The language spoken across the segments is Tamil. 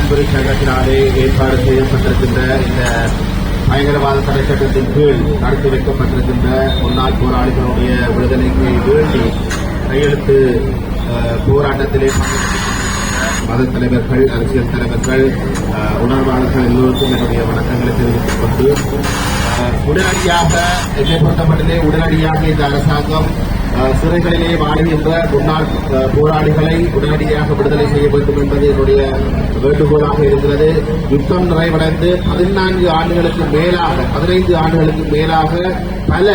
வடன்புரி சங்கத்தினாலே ஏற்பாடு செய்யப்பட்டிருக்கின்ற இந்த பயங்கரவாத தடை சட்டத்தின் கீழ் நடத்தி வைக்கப்பட்டிருக்கின்ற முன்னாள் போராளிகளுடைய விடுதலைக்கு வேண்டி கையெழுத்து போராட்டத்திலே மத தலைவர்கள் அரசியல் தலைவர்கள் உணர்வாளர்கள் எல்லோருக்கும் என்னுடைய வணக்கங்களை தெரிவித்துக் கொண்டு உடனடியாக என்னை பொறுத்தமட்டிலே உடனடியாக இந்த அரசாங்கம் சிறைகளிலே வாழ்கின்ற முன்னாள் போராளிகளை உடனடியாக விடுதலை செய்ய வேண்டும் என்பது என்னுடைய வேண்டுகோளாக இருக்கிறது. யுத்தம் நிறைவடைந்து பதினான்கு ஆண்டுகளுக்கு மேலாக பதினைந்து ஆண்டுகளுக்கு மேலாக பல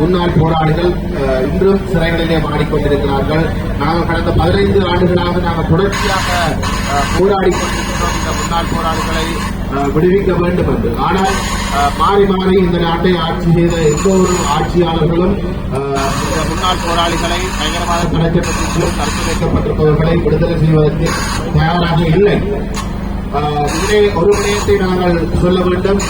முன்னாள் போராளிகள் இன்றும் சிறைகளிலே மாடிக்கொண்டிருக்கிறார்கள் நாங்கள் கடந்த பதினைந்து ஆண்டுகளாக நாங்கள் தொடர்ச்சியாக போராடி கொண்டிருக்கிறோம். இந்த முன்னாள் போராளிகளை விடுவிக்க வேண்டும் என்று. ஆனால் மாறி மாறி இந்த நாட்டை ஆட்சி செய்த எந்த ஒரு ஆட்சியாளர்களும் இந்த முன்னாள் போராளிகளை பயங்கரவாத கலைக்கப்பட்டிருக்கும் தடுத்து வைக்கப்பட்டிருப்பவர்களை விடுதலை செய்வதற்கு தயாராக இல்லை. ஆஹ் ஒரு விடயத்தை நாங்கள் சொல்ல வேண்டும்.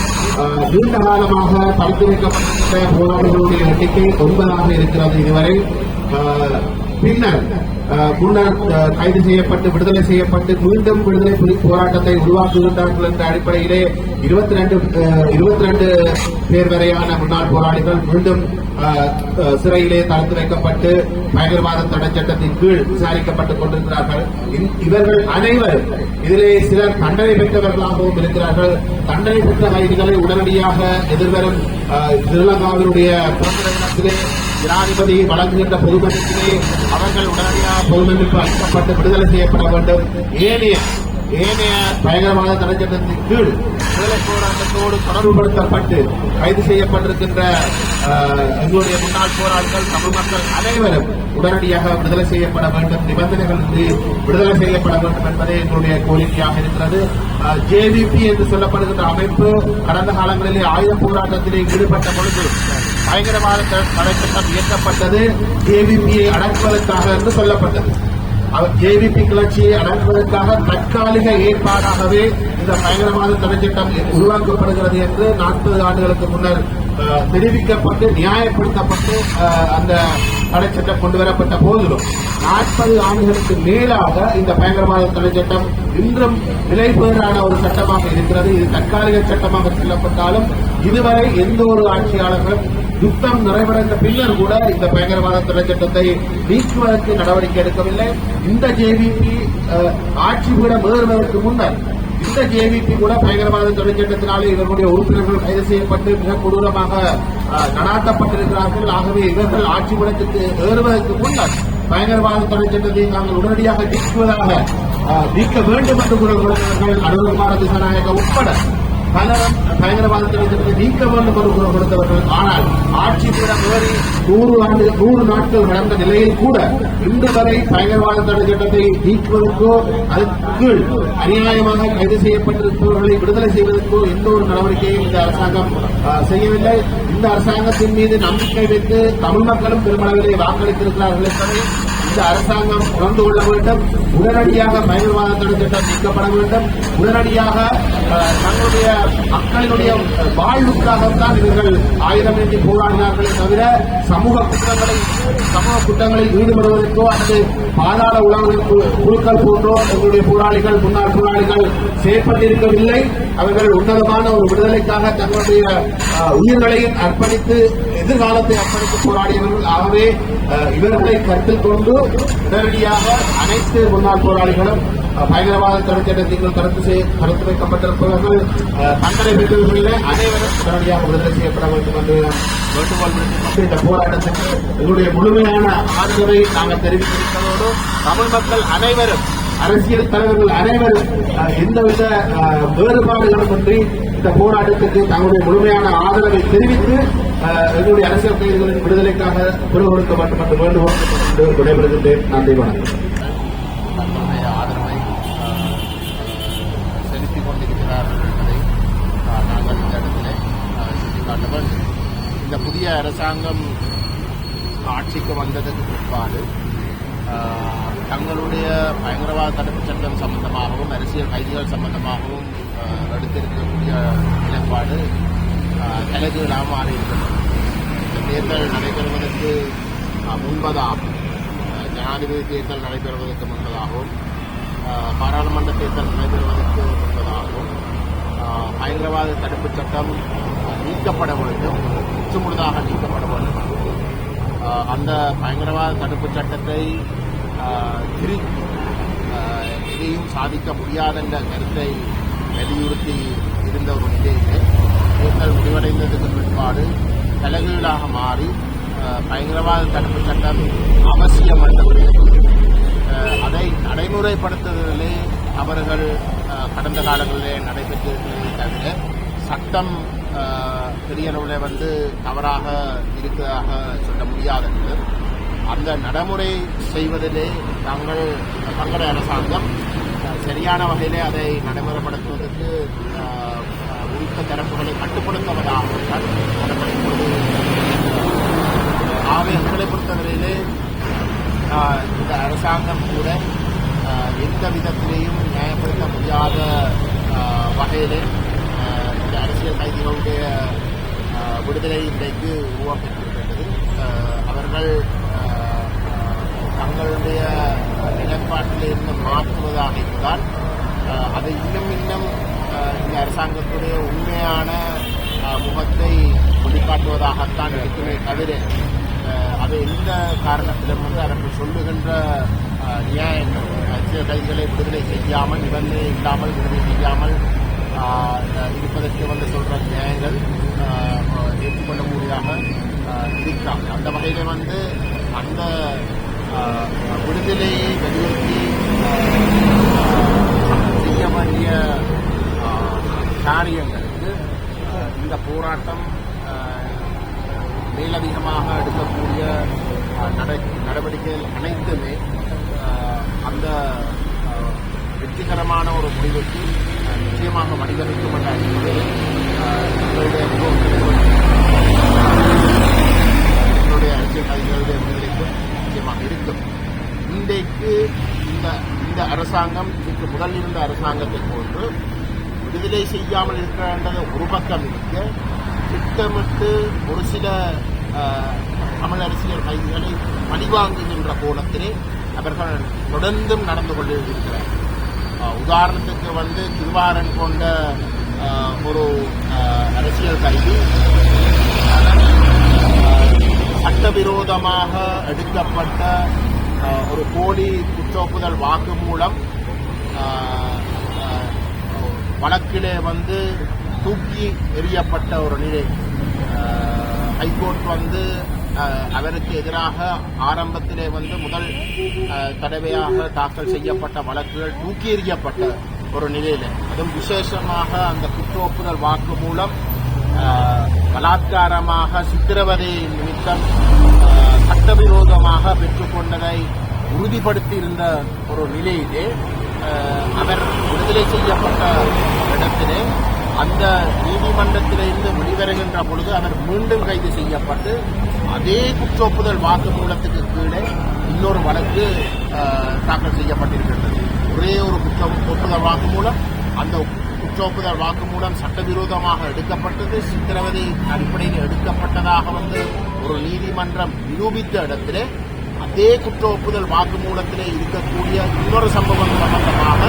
நீண்ட காலமாக தடுத்து வைக்கப்பட்ட போராளிகளுடைய எண்ணிக்கை ஒன்பதாக இருக்கிறது இதுவரை. பின்னர் முன்னர் கைது செய்யப்பட்டு விடுதலை செய்யப்பட்டு மீண்டும் விடுதலை புலி- போராட்டத்தை உருவாக்குகின்றார்கள் என்ற அடிப்படையிலே இருபத்தி ரெண்டு இருபத்தி ரெண்டு பேர் வரையான முன்னாள் போராளிகள் மீண்டும் சிறையிலே தடுத்து வைக்கப்பட்டு பயங்கரவாத தடை சட்டத்தின் கீழ் விசாரிக்கப்பட்டுக் கொண்டிருக்கிறார்கள். இந்- இவர்கள் அனைவரும் இதிலே சிலர் தண்டனை பெற்றவர்களாகவும் இருக்கிறார்கள். தண்டனை பெற்ற கைதிகளை உடனடியாக எதிர்வரும் ஆஹ், ஸ்ரீலங்காவினுடைய ஜனாதிபதி வழங்குகின்ற பொதுமன்றத்திலே அவர்கள் உடனடியாக பொதுமன்றிப்பு அளிக்கப்பட்டு விடுதலை செய்யப்பட வேண்டும். ஏனைய ஏனைய பயங்கரவாத தடை சட்டத்தின் கீழ் விடுதலை போராட்டத்தோடு தொடர்புபடுத்தப்பட்டு கைது செய்யப்பட்டிருக்கின்ற எங்களுடைய முன்னாள் போராளிகள் தமிழ் மக்கள் அனைவரும் உடனடியாக விடுதலை செய்யப்பட வேண்டும் நிபந்தனைகளின்றி விடுதலை செய்யப்பட வேண்டும் என்பதே எங்களுடைய கோரிக்கையாக இருக்கிறது. ஜேவிபி என்று சொல்லப்படுகின்ற அமைப்பு கடந்த காலங்களிலே ஆயுத போராட்டத்திலே ஈடுபட்ட பொழுது பயங்கரவாத தடை சட்டம் இயக்கப்பட்டது ஜேவிபியை அடக்குவதற்காக என்று சொல்லப்பட்டது. அவர் ஜேவிபி கிளர்ச்சியை அடங்குவதற்காக தற்காலிக ஏற்பாடாகவே இந்த பயங்கரவாத தடை சட்டம் உருவாக்கப்படுகிறது என்று நாற்பது ஆண்டுகளுக்கு முன்னர் தெரிவிக்கப்பட்டு நியாயப்படுத்தப்பட்டு அந்த தடை சட்டம் கொண்டு வரப்பட்ட போதிலும் நாற்பது ஆண்டுகளுக்கு மேலாக இந்த பயங்கரவாத தடை சட்டம் இன்றும் நிலைபேறான ஒரு சட்டமாக இருக்கிறது. இது தற்காலிக சட்டமாக செல்லப்பட்டாலும் இதுவரை எந்த ஒரு ஆட்சியாளர்களும் யுத்தம் நிறைவடைந்த பின்னர் கூட இந்த பயங்கரவாத தடை சட்டத்தை நீக்குவதற்கு நடவடிக்கை எடுக்கவில்லை. இந்த ஜேவிபி ஆட்சி பீடம் ஏறுவதற்கு முன்னர் இந்த ஜேவிபி கூட பயங்கரவாத தடை சட்டத்தினாலே இவர்களுடைய உறுப்பினர்கள் கைது செய்யப்பட்டு மிக கொடூரமாக நடாத்தப்பட்டிருக்கிறார்கள். ஆகவே இவர்கள் ஆட்சி பீடத்துக்கு ஏறுவதற்கு முன்னர் பயங்கரவாத தடை சட்டத்தை நாங்கள் உடனடியாக நீக்குவதாக நீக்க வேண்டும் என்று கூறுகிறார்கள் கொடுத்தவர்கள் அனுகுமார உட்பட பலரும் பயங்கரவாதத்திலிருந்து நீக்க வேண்டும் என்று குரல் கொடுத்தவர்கள். ஆனால் ஆட்சி பீடம் நூறு ஆண்டு நூறு நாட்கள் நடந்த நிலையில் கூட இன்று வரை பயங்கரவாத தடை சட்டத்தை நீக்குவதற்கோ அதற்கு அநியாயமாக கைது செய்யப்பட்டிருப்பவர்களை விடுதலை செய்வதற்கோ எந்த ஒரு நடவடிக்கையும் இந்த அரசாங்கம் செய்யவில்லை. இந்த அரசாங்கத்தின் மீது நம்பிக்கை வைத்து தமிழ் மக்களும் பெருமளவிலே வாக்களித்திருக்கிறார்கள் என்பதை அதற்கு அரசாங்கம் உணர்ந்து கொள்ள வேண்டும். உடனடியாக பயங்கரவாத தடை சட்டம் நீக்கப்பட வேண்டும். உடனடியாக தங்களுடைய மக்களினுடைய வாழ்வுக்காகத்தான் இவர்கள் ஆயுதமேந்தி போராடினார்களே தவிர சமூக குற்றங்களை சமூக குற்றங்களில் ஈடுபடுவதற்கோ அல்லது பாதாள உலக குழுக்கள் போன்றோ எங்களுடைய போராளிகள் முன்னாள் போராளிகள் செயற்பட்டிருக்கவில்லை. அவர்கள் உன்னதமான ஒரு விடுதலைக்காக தங்களுடைய அஹ், உயிர்களையும் அர்ப்பணித்து எதிர்காலத்தை அர்ப்பணித்து போராடியவர்கள் ஆகவே இவர்களை கருத்தில் கொண்டு உடனடியாக அனைத்து முன்னாள் போராளிகளும் பயங்கரவாத தடுத்திட்டத்தின் கருத்து செய்ய கருத்து வைக்கப்பட்டிருப்பவர்கள் தண்டனை பெற்றவர்களிலே அனைவரும் உடனடியாக விடுதலை செய்யப்பட வேண்டும் என்று வேண்டுகோள் விடுத்துக் இந்த போராட்டத்திற்கு எங்களுடைய முழுமையான ஆதரவை நாங்கள் தெரிவித்திருப்பதோடு தமிழ் மக்கள் அனைவரும் அரசியல் தலைவர்கள் அனைவரும் எந்தவித வேறுபாடுகளும் வேறுபாடுகளுமின்றி இந்த போராட்டத்திற்கு தங்களுடைய முழுமையான ஆதரவை தெரிவித்து எங்களுடைய அரசியல் கைதிகளின் விடுதலைக்காக குரல் கொடுக்க வேண்டும் என்று வேண்டுகோள் விடைபெறுகின்றேன். நன்றி வணக்கம். தங்களுடைய ஆதரவை செலுத்திக் கொண்டிருக்கிறார்கள் என்பதை நாங்கள் இந்த இடத்திலே இந்த புதிய அரசாங்கம் ஆட்சிக்கு வந்ததற்கு பிற்பாடு தங்களுடைய பயங்கரவாத தடுப்பு சட்டம் சம்பந்தமாகவும் அரசியல் கைதிகள் சம்பந்தமாகவும் எடுத்திருக்கக்கூடிய நிலைப்பாடு தலைக்கு நாம் ஆடி இந்த தேர்தல் நடைபெறுவதற்கு முன்பதாகும் ஜனாதிபதி தேர்தல் நடைபெறுவதற்கு முன்பதாகவும் பாராளுமன்ற தேர்தல் நடைபெறுவதற்கு முன்பதாகவும் பயங்கரவாத தடுப்புச் சட்டம் நீக்கப்பட வேண்டும் முற்றுமுழுதாக நீக்கப்பட வேண்டும். அந்த பயங்கரவாத தடுப்புச் சட்டத்தை திருப்பி எதையும் சாதிக்க முடியாத என்ற கருத்தை வலியுறுத்தி இருந்த ஒரு நிலையிலே தேர்தல் முடிவடைந்ததுக்கு பிற்பாடு தலைகீழாக மாறி பயங்கரவாத தடுப்பு சட்டம் அவசியம் என்ற அதை நடைமுறைப்படுத்துவதிலே அவர்கள் கடந்த காலங்களிலே நடைபெற்றிருக்கிறதே தவிர சட்டம் ஆஹ் பெரிய அளவில் வந்து தவறாக இருக்கிறதாக சொல்ல முடியாதது. அந்த நடைமுறை செய்வதிலே தாங்கள் தங்கள அரசாங்கம் சரியான வகையிலே அதை நடைமுறைப்படுத்துவதற்கு ஆஹ், தரப்புகளை கட்டுப்படுத்துவதாக நடப்படும் ஆகவே எங்களை பொறுத்தவரையிலே இந்த அரசாங்கம் கூட எந்த விதத்திலேயும் நியாயப்படுத்த முடியாத வகையிலே இந்த அரசியல் கைதிகளுடைய விடுதலை இன்றைக்கு உருவாக்கப்பட்டிருக்கின்றது அவர்கள் தங்களுடைய நிலைப்பாட்டிலிருந்து மாற்றுவதாக இருந்தால் அதை இன்னும் இன்னும் இந்த அரசாங்கத்துடைய உண்மையான முகத்தை வெளிக்காட்டுவதாகத்தான் இருக்குமே தவிர அது எந்த காரணத்திலும் வந்து அதற்கு சொல்லுகின்ற நியாயங்கள் அரசியல் கைதிகளை விடுதலை செய்யாமல் நிபந்தனை இல்லாமல் விடுதலை செய்யாமல் இருப்பதற்கு வந்து சொல்ற நியாயங்கள் ஏற்றுக்கொள்ள முடியாத இருக்காங்க. அந்த வகையில வந்து அந்த விடுதலையை வலியுறுத்தி செய்ய வேண்டிய காரியங்களுக்கு இந்த போராட்டம் மேலதிகமாக எடுக்கக்கூடிய நடவடிக்கைகள் அனைத்துமே அந்த வெற்றிகரமான ஒரு முடிவுக்கு நிச்சயமாக வழிவகுக்கும் என்ற அடிப்படையில் எங்களுடைய எங்களுடைய அரசியல் கைதிகளுடைய விடுதலைக்கு நிச்சயமாக இருக்கும். இன்றைக்கு இந்த இந்த அரசாங்கம் இதுக்கு முதல் இருந்த அரசாங்கத்தை போன்று விடுதலை செய்யாமல் இருக்கிறன்றது ஒரு பக்கம் இருக்க. திட்டமிட்டு ஒரு சில தமிழ் அரசியல் கைதிகளை பழிவாங்குகின்ற கோணத்திலே அவர்கள் தொடர்ந்தும் நடந்து கொண்டிருக்கிறார் உதாரணத்துக்கு வந்து திருவாரன் கொண்ட ஒரு அரசியல் கைதி. சட்டவிரோதமாக எடுக்கப்பட்ட ஒரு போலி குற்றோப்புதல் வாக்குமூலம் மூலம் வழக்கிலே வந்து தூக்கி எறியப்பட்ட ஒரு நிலை. ஹைகோர்ட் வந்து அவருக்கு எதிராக ஆரம்பத்திலே வந்து முதல் தடவையாக தாக்கல் செய்யப்பட்ட வழக்குகள் தூக்கி எறியப்பட்ட ஒரு நிலையில. அதுவும் விசேஷமாக அந்த குற்றொப்புதல் வாக்கு மூலம் பலாத்காரமாக சித்திரவதை நிமித்தம் சட்டவிரோதமாக பெற்றுக்கொண்டதை உறுதிப்படுத்தி இருந்த ஒரு நிலையிலே அவர் விடுதலை செய்யப்பட்ட இடத்திலே அந்த நீதிமன்றத்திலிருந்து வெளிவருகின்ற பொழுது அவர் மீண்டும் கைது செய்யப்பட்டு அதே குற்றொப்புதல் வாக்குமூலத்துக்கு கீழே இன்னொரு வழக்கு தாக்கல் செய்யப்பட்டிருக்கின்றது. ஒரே ஒரு குற்ற ஒப்புதல் வாக்குமூலம். அந்த குற்றொப்புதல் வாக்குமூலம் சட்டவிரோதமாக எடுக்கப்பட்டது சித்திரவதை அடிப்படையில் எடுக்கப்பட்டதாக வந்து ஒரு நீதிமன்றம் நிரூபித்த இடத்திலே அதே குற்ற ஒப்புதல் வாக்குமூலத்திலே இருக்கக்கூடிய இன்னொரு சம்பவம் சம்பந்தமாக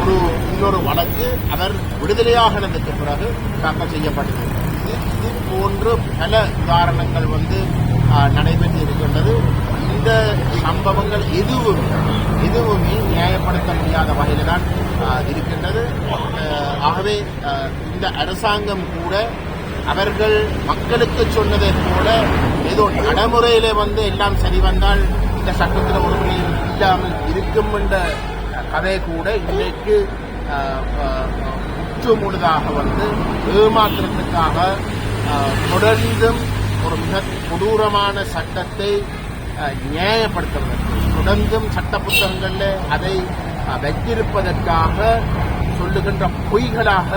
ஒரு இன்னொரு வழக்கு அவர் விடுதலையாகினதுக்கு பிறகு தாக்கல் செய்யப்பட்டது. இது இது போன்று பல உதாரணங்கள் வந்து நடைபெற்று இருக்கின்றது. இந்த சம்பவங்கள் எதுவும் எதுவுமே நியாயப்படுத்த முடியாத வகையில் தான் இருக்கின்றது. ஆகவே இந்த அரசாங்கம் கூட அவர்கள் மக்களுக்கு சொன்னதை போல ஏதோ நடைமுறையிலே வந்து எல்லாம் சரி வந்தால் இந்த சட்டத்தில் ஒரு இல்லாமல் இருக்கும் என்ற கதை கூட இன்றைக்கு முற்றுமுழுதாக வந்து ஏமாற்றத்துக்காக தொடர்ந்தும் ஒரு மிக கொடூரமான சட்டத்தை நியாயப்படுத்துவதற்கு தொடர்ந்தும் சட்ட புத்தகங்களில் அதை வைத்திருப்பதற்காக சொல்லுகின்ற பொய்களாக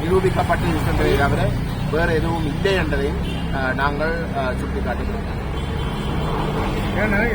நிரூபிக்கப்பட்டு இருக்கின்றதை தவிர வேறு எதுவும் இல்லை என்றதையும் ஆஹ், நாங்கள் ஆஹ், சுட்டிக்காட்டுகிறோம்